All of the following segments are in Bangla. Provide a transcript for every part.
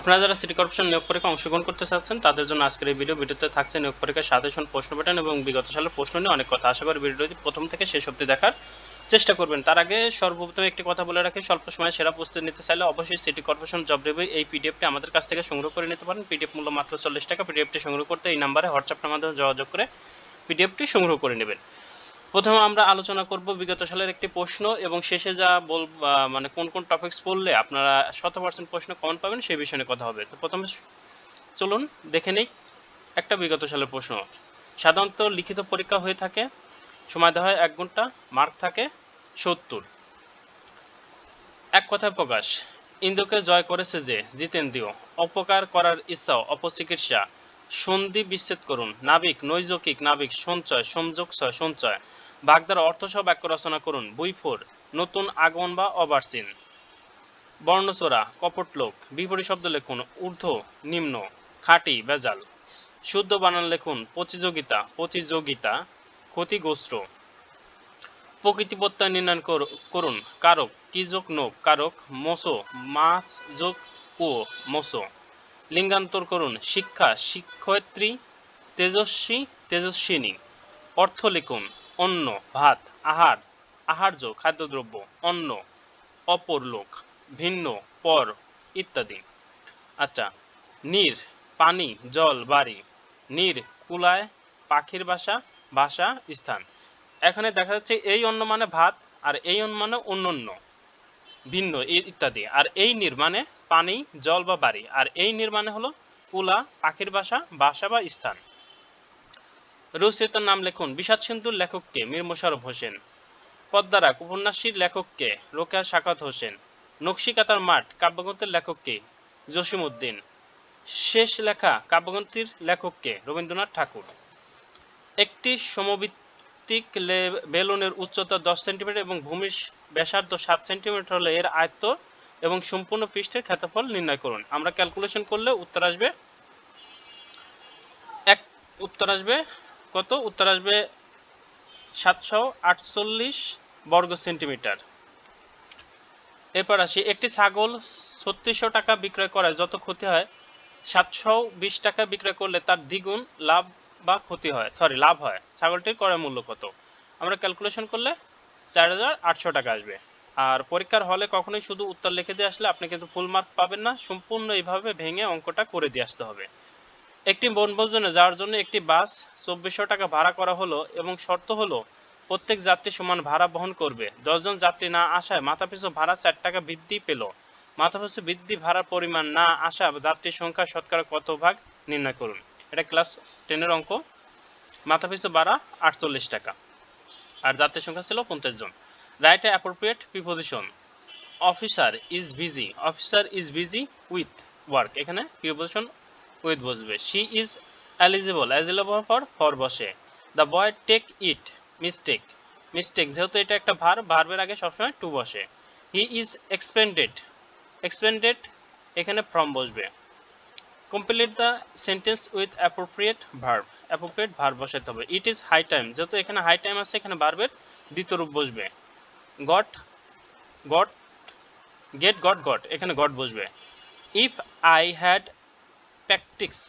আপনারা যারা সিটি কর্পোরেশন নিয়োগ পরীক্ষা অংশগ্রহণ করতে চাচ্ছেন, তাদের জন্য আজকের এই ভিডিও ভিডিওতে থাকছে নিয়োগ পরীক্ষার সাজেশন প্রশ্ন প্যাটার্ন এবং বিগত সালের প্রশ্ন নিয়ে অনেক কথা। আশা করি ভিডিওটি প্রথম থেকে শেষ অবধি দেখার চেষ্টা করবেন। তার আগে সর্বপ্রথম একটি কথা বলে রাখি, স্বল্প সময়ে সেরা প্রস্তুতি নিতে চাইলে অবশ্যই সিটি কর্পোরেশন জব রিভিউ এই পিডিএফটি আমাদের কাছ থেকে সংগ্রহ করে নিতে পারেন। পিডিএফ মূল্য মাত্র চল্লিশ টাকা। পিডিএফটি সংগ্রহ করতে এই নাম্বারে হোয়াটসঅ্যাপের মাধ্যমে যোগাযোগ করে পিডিএফটি সংগ্রহ করে নেবেন। প্রথমে আমরা আলোচনা করব বিগত সালের একটি প্রশ্ন এবং শেষে যা বল মানে কোন কোন টপিকস পড়লে আপনারা শত পার্সেন্ট প্রশ্ন কমন পাবেন সেই বিষয়ে কথা হবে। তো প্রথমে চলুন দেখে নেই একটা বিগত সালের প্রশ্ন। সাধারণত লিখিত পরীক্ষা হয়ে থাকে, সময় দেওয়া হয় এক ঘণ্টা মার্ক থাকে সত্তর। এক কথায় প্রকাশ ইন্দ্রকে জয় করেছে যে জিতেন্দ্রীয় অপকার করার ইচ্ছাও, অপচিকিৎসা। সন্ধি বিচ্ছেদ করুন। নাবিক, নৈজকিক, নাবিক, সঞ্চয়, সংযোগ সঞ্চয়। বাগদার অর্থ সহ বাক্য রচনা করুন। বইফোর নতুন আগমন বা অবার্সিন বর্ণচোরা কপট লোক বিপরীত শব্দ লিখুন, ঊর্ধ্ব, নিম্ন, খাঁটি বেজাল শুদ্ধ বানান লিখুন, প্রতিযোগিতা প্রতিযোগিতা, ক্ষতিগ্রস্ত। প্রকৃতি প্রত্যয় নির্ণয় কর- করুন, কারক, কি যোগ নোক কারক, মসো মাস যোগ ও মসো। লিঙ্গান্তর করুন, শিক্ষা, শিক্ষয়িত্রী, তেজস্বী, তেজস্বিনী। অর্থ লিখুন অন্ন, ভাত, আহার, আহার্য খাদ্যদ্রব্য, অন্ন, অপর লোক, ভিন্ন, পর, ইত্যাদি। আচ্ছা নীর, পানি, জল, বাড়ি। নীর, কুলায়, পাখির বাসা বাসা স্থান। এখানে দেখা যাচ্ছে এই অন্য মানে ভাত আর এই অন্ন মানে অন্যান্য, ভিন্ন ইত্যাদি। আর এই নির মানে পানি, জল বা বাড়ি। আর এই নির্মাণে হলো কুলা, পাখির বাসা বাসা বা স্থান। রচয়িতার নাম লিখুন বিষাদ সিন্ধুর লেখককে মীর মোশাররফ হোসেন। পদ্মারাক উপন্যাসীর লেখককে রোকেয়া সাকাত হোসেন। নকশিকাতার মাঠ কাব্যগ্রন্থের লেখককে জসিম উদ্দিন। শেষ লেখা কাব্যগ্রন্থের লেখককে রবীন্দ্রনাথ ঠাকুর। একটি সমভিত্তিক বেলুনের উচ্চতা দশ সেন্টিমিটার এবং ভূমির ব্যাসার্ধ সাত সেন্টিমিটার হলে এর আয়ত্ত এবং সম্পূর্ণ পৃষ্ঠের ক্ষেত্রফল নির্ণয় করুন। আমরা ক্যালকুলেশন করলে উত্তর আসবে। এক, উত্তর আসবে কত? উত্তর আসবে সাতশো আটচল্লিশ বর্গ সেন্টিমিটার। এরপর আসি, একটি ছাগল ছত্রিশশো টাকা বিক্রয় করায় যত ক্ষতি হয়, সাতশো বিশ টাকা বিক্রয় করলে তার দ্বিগুণ লাভ বা ক্ষতি হয় সরি লাভ হয়। ছাগলটির ক্রয় মূল্য কত? আমরা ক্যালকুলেশন করলে চার হাজার আটশো টাকা আসবে। আর পরীক্ষার হলে কখনোই শুধু উত্তর লিখে দিয়ে আসলে আপনি কিন্তু ফুল মার্ক পাবেন না, সম্পূর্ণ এইভাবে ভেঙে অঙ্কটা করে দিয়ে আসতে হবে। একটি বনভোজনে যাওয়ার জন্য একটি বাস চব্বিশশো টাকা ভাড়া করা হলো এবং শর্ত হলো প্রত্যেক যাত্রী সমান ভাড়া বহন করবে। দশজন যাত্রী না আসায় মাথাপিছু ভাড়া চার টাকা বৃদ্ধি পেল। মাথাপিছু বৃদ্ধি ভাড়ার পরিমাণ না আসা যাত্রীর সংখ্যা শতকরা কত ভাগ নির্ণয় করুন। এটা ক্লাস টেনের অঙ্ক। মাথাপিছু ভাড়া আটচল্লিশ টাকা আর যাত্রীর সংখ্যা ছিল পঞ্চাশ জন। Right appropriate preposition officer is busy officer is busy with work এখানে প্রিপোজিশন উইথ বসবে। She is eligible eligible for for বসে। The boy take it mistake mistake যেহেতু এটা একটা ভার ভার্বের আগে সবসময় টু বসে। হি ইজ এক্সপেন্ডেড এক্সপেন্ডেড এখানে ফ্রম বসবে। Complete the sentence with appropriate verb appropriate verb বসাতে হবে। ইট ইজ হাই টাইম যেহেতু এখানে হাই টাইম আছে, এখানে ভার্বের দ্বিতীয় রূপ বসবে। Got got get got got এখানে গট বসবে। ইফ আই হ্যাড প্র্যাকটিক্স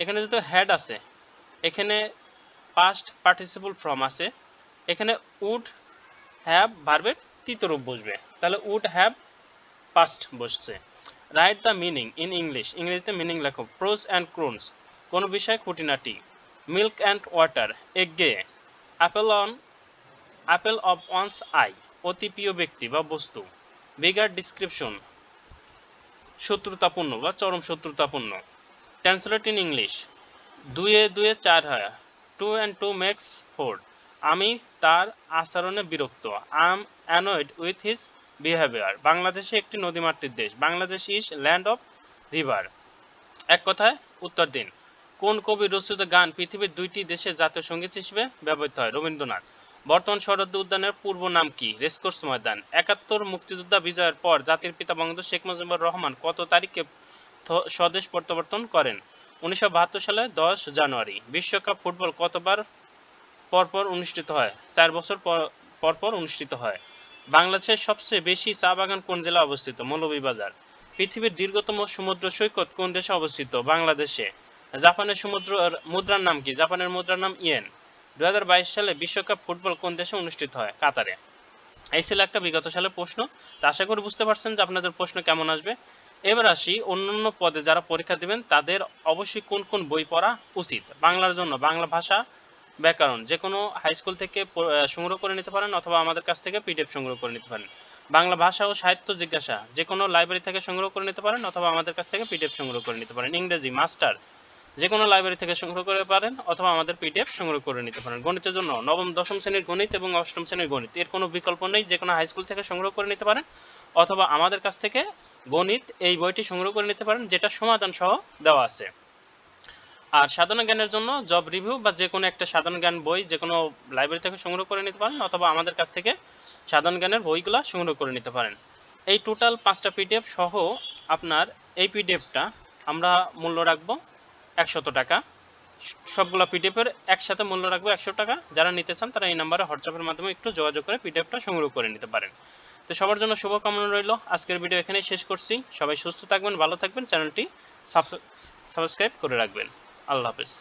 এখানে যেহেতু হ্যাড আছে, এখানে পাস্ট পার্টিসিপল ফ্রম আছে, এখানে উড হ্যাভ ভার্বের তৃতীয় বসবে। তাহলে উড হ্যাভ পাস্ট বসছে। Write the meaning in English ইংরেজিতে মিনিং লেখো প্রোজ অ্যান্ড ক্রোনস কোনো বিষয় খুঁটিনাটি। Milk and water এগে apple on apple of one's eye অতি প্রিয় ব্যক্তি বা বস্তু। বিগার ডিসক্রিপশন শত্রুতাপূর্ণ বা চরম শত্রুতাপূর্ণ। ট্রান্সলেট ইন ইংলিশ দুয়ে দুয়ে চার হয়। Two and two makes four আমি তার আচরণে বিরক্ত। Am annoyed with his behaviour বাংলাদেশে একটি নদীমাতৃক দেশ। Bangladesh is land of river এক কথায় উত্তর দিন। কোন কবি রচিত গান পৃথিবীর দুইটি দেশের জাতীয় সংগীত হিসেবে ব্যবহৃত হয়? রবীন্দ্রনাথ। বর্তমান শরৎ উদ্যানের পূর্ব নাম কি? রেসকোর্স ময়দান। একাত্তর মুক্তিযোদ্ধা বিজয়ের পর জাতির পিতা বঙ্গবন্ধু শেখ মুজিবুর রহমান কত তারিখে স্বদেশ প্রত্যাবর্তন করেন? উনিশশো বাহাত্তর সালে দশ জানুয়ারি। বিশ্বকাপ ফুটবল কতবার পরপর অনুষ্ঠিত হয়? চার বছর পরপর অনুষ্ঠিত হয়। বাংলাদেশের সবচেয়ে বেশি চা বাগান কোন জেলা অবস্থিত? মৌলভীবাজার। পৃথিবীর দীর্ঘতম সমুদ্র সৈকত কোন দেশে অবস্থিত? বাংলাদেশে। জাপানের সমুদ্র, মুদ্রার নাম কি? জাপানের মুদ্রার নাম ইয়েন। দু সালে বিশ্বকাপ ফুটবল কোন দেশে অনুষ্ঠিত হয়? কাতারে। এই ছিল একটা বিগত সালের প্রশ্ন। তো আশা করি বুঝতে পারছেন যে আপনাদের প্রশ্ন কেমন আসবে। এবার আসি অন্যান্য পদে যারা পরীক্ষা দিবেন, তাদের অবশ্যই কোন কোন বই পড়া উচিত? বাংলার জন্য, বাংলা ভাষা, ব্যাকরণ যে কোনো হাই স্কুল থেকে সংগ্রহ করে নিতে পারেন অথবা আমাদের কাছ থেকে পিডিএফ সংগ্রহ করে নিতে পারেন। বাংলা ভাষা ও সাহিত্য জিজ্ঞাসা যে কোনো লাইব্রেরি থেকে সংগ্রহ করে নিতে পারেন অথবা আমাদের কাছ থেকে পিডিএফ সংগ্রহ করে নিতে পারেন। ইংরেজি মাস্টার যে কোনো লাইব্রেরি থেকে সংগ্রহ করে পারেন অথবা আমাদের পিডিএফ সংগ্রহ করে নিতে পারেন। গণিতের জন্য নবম, দশম শ্রেণির গণিত এবং অষ্টম শ্রেণির গণিত। এর কোনো বিকল্প নেই যে কোনো হাই স্কুল থেকে সংগ্রহ করে নিতে পারেন অথবা আমাদের কাছ থেকে গণিত এই বইটি সংগ্রহ করে নিতে পারেন, যেটা সমাধান সহ দেওয়া আছে। আর সাধারণ জ্ঞানের জন্য জব রিভিউ বা যে কোনো একটা সাধারণ জ্ঞান বই যে কোনো লাইব্রেরি থেকে সংগ্রহ করে নিতে পারেন অথবা আমাদের কাছ থেকে সাধারণ জ্ঞানের বইগুলো সংগ্রহ করে নিতে পারেন। এই টোটাল পাঁচটা পিডিএফ সহ আপনার এই পিডিএফটা আমরা মূল্য রাখব। একশত টাকা। সবগুলো পিডিএফ এর একসাথে মূল্য রাখব একশো টাকা। যারা নিতে চান তারা এই নাম্বারে হোয়াটসঅ্যাপের মাধ্যমে একটু যোগাযোগ করে পিডিএফটা সংগ্রহ করে নিতে পারেন। তো সবার জন্য শুভকামনা রইল। আজকের ভিডিও এখানে শেষ করছি। সবাই সুস্থ থাকবেন, ভালো থাকবেন। চ্যানেলটি সাবস্ক্রাইব করে রাখবেন। আল্লাহ হাফেজ।